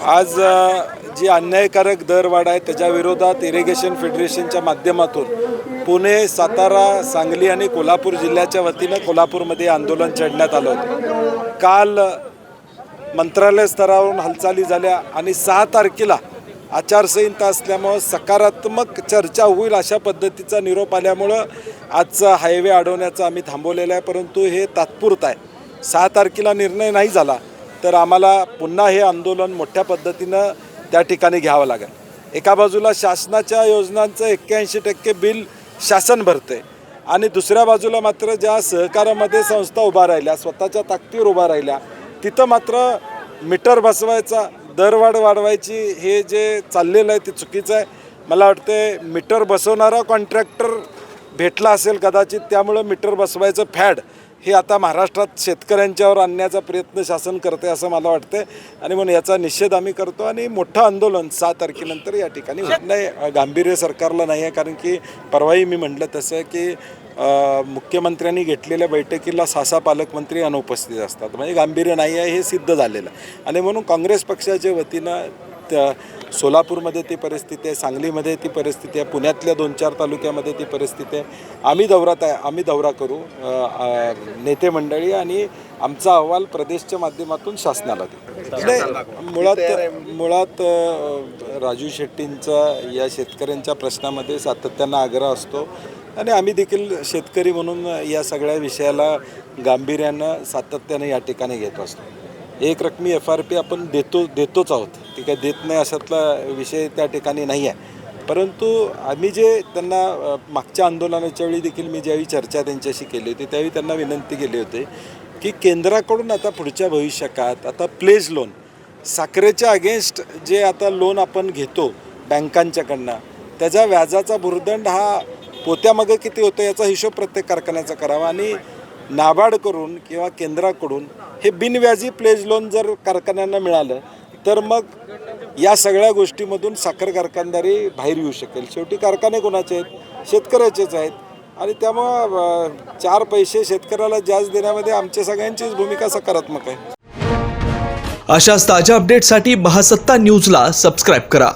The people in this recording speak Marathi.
आज जी अन्यायकारक दरवाढ आहे त्याच्या विरोधात इरिगेशन फेडरेशनच्या माध्यमातून पुणे सातारा सांगली आणि कोल्हापूर जिल्ह्याच्या वतीनं कोल्हापूरमध्ये आंदोलन छेडण्यात आलं होतं. काल मंत्रालय स्तरावरून हालचाली झाल्या आणि सहा तारखेला आचारसंहिता असल्यामुळं सकारात्मक चर्चा होईल अशा पद्धतीचा निरोप आल्यामुळं आजचा हायवे अडवण्याचं आम्ही थांबवलेलं आहे परंतु हे तात्पुरतं आहे. सहा तारखेला निर्णय नाही झाला. तर आम्हाला पुन्हा हे आंदोलन मोठ्या पद्धतीनं त्या ठिकाणी घ्यावं लागेल. एका बाजूला शासनाच्या योजनांचं एक्क्याऐंशी टक्के बिल शासन भरते आणि दुसऱ्या बाजूला मात्र ज्या सहकारामध्ये संस्था उभा राहिल्या स्वतःच्या ताकदीवर उभा राहिल्या तिथं मात्र मीटर बसवायचा दरवाढ वाढवायची हे जे चाललेलं आहे ते चुकीचं आहे. मला वाटते मीटर बसवणारा कॉन्ट्रॅक्टर भेटला असेल कदाचित त्यामुळं मीटर बसवायचं फॅड. हे आता महाराष्ट्रात शेतकऱ्यांच्यावर आणण्याचा प्रयत्न शासन करते असं मला वाटतं आणि म्हणून याचा निषेध आम्ही करतो आणि मोठं आंदोलन सहा तारखेनंतर या ठिकाणी होत नाही. गांभीर्य सरकारला नाही आहे कारण की परवाही मी म्हटलं तसं की मुख्यमंत्र्यांनी घेतलेल्या बैठकीला सासा पालकमंत्री अनुपस्थित असतात. म्हणजे गांभीर्य नाही आहे हे सिद्ध झालेलं. आणि म्हणून काँग्रेस पक्षाच्या वतीनं त्या सोलापूरमध्ये ती परिस्थिती आहे सांगलीमध्ये ती परिस्थिती आहे पुण्यातल्या दोन चार तालुक्यामध्ये ती परिस्थिती आहे. आम्ही दौरात आहे आम्ही दौरा करू नेते मंडळी आणि आमचा अहवाल प्रदेशच्या माध्यमातून शासनाला देऊ. नाही मुळात मुळात राजू शेट्टींचा या शेतकऱ्यांच्या प्रश्नामध्ये सातत्यानं आग्रह असतो. आणि आम्ही देखील शेतकरी म्हणून या सगळ्या विषयाला गांभीर्यानं सातत्यानं या ठिकाणी घेत असतो. एक रकमी एफ आर पी आपण देतो देतोच आहोत. ते काय देत नाही अशातला विषय त्या ठिकाणी नाही आहे. परंतु आम्ही जे त्यांना मागच्या आंदोलनाच्या वेळी देखील मी ज्यावेळी चर्चा त्यांच्याशी केली होती त्यावेळी त्यांना विनंती केली होती की केंद्राकडून आता पुढच्या भविष्यकाळात आता प्लेज लोन साखरेच्या अगेन्स्ट जे आता लोन आपण घेतो बँकांच्याकडनं त्याचा व्याजाचा भुर्दंड हा पोत्यामागं किती होतं याचा हिशोब प्रत्येक कारखान्याचा करावा आणि नाबार्डकडून किंवा केंद्राकडून हे बिनव्याजी प्लेज लोन जर कारखान्यांना मिळालं तर मग या सगळ्या गोष्टीमधून साखर कारखानदारी बाहेर येऊ शकेल. शेवटी कारखाने कोणाचे आहेत? शेतकऱ्याचेच आहेत. आणि त्यामुळं चार पैसे शेतकऱ्याला जास्त देण्यामध्ये आमच्या सगळ्यांचीच भूमिका सकारात्मक आहे. अशाच ताज्या अपडेटसाठी महासत्ता न्यूजला सबस्क्राईब करा.